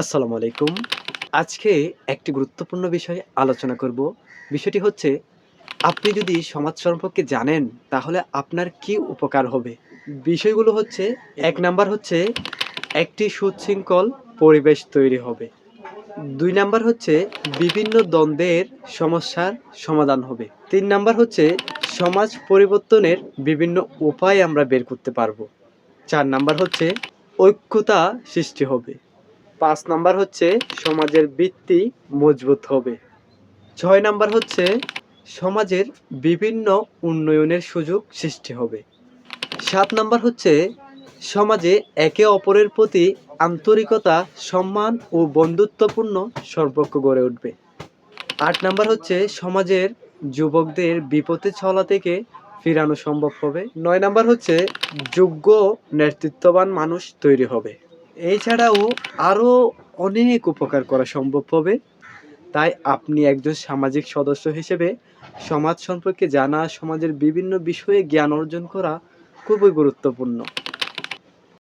আসসালামু আলাইকুম। আজকে একটি গুরুত্বপূর্ণ বিষয়ে আলোচনা করব। বিষয়টি হচ্ছে, আপনি যদি সমাজ সম্পর্কে জানেন, তাহলে আপনার কি উপকার হবে? বিষয়গুলো হচ্ছে, এক নাম্বার হচ্ছে, একটি সুশৃঙ্খল পরিবেশ তৈরি হবে। দুই নাম্বার হচ্ছে, বিভিন্ন দ্বন্দ্বের সমস্যার সমাধান হবে। তিন নাম্বার হচ্ছে, সমাজ পরিবর্তনের বিভিন্ন উপায় আমরা বের করতে পারব। চার নাম্বার হচ্ছে, ঐক্যতা সৃষ্টি হবে। পাঁচ নাম্বার হচ্ছে সমাজের ভিত্তি মজবুত হবে। ছয় নাম্বার হচ্ছে সমাজের বিভিন্ন উন্নয়নের সুযোগ সৃষ্টি হবে। সাত নাম্বার হচ্ছে সমাজে একে অপরের প্রতি আন্তরিকতা, সম্মান ও বন্ধুত্বপূর্ণ সম্পর্ক গড়ে উঠবে। আট নাম্বার হচ্ছে সমাজের যুবকদের বিপদে ছলা থেকে ফিরানো সম্ভব হবে। নয় নাম্বার হচ্ছে যোগ্য, নেতৃত্ববান মানুষ তৈরি হবে। এছাড়াও আরও অনেক উপকার করা সম্ভব হবে। তাই আপনি একজন সামাজিক সদস্য হিসেবে সমাজ সম্পর্কে জানা, সমাজের বিভিন্ন বিষয়ে জ্ঞান অর্জন করা খুবই গুরুত্বপূর্ণ।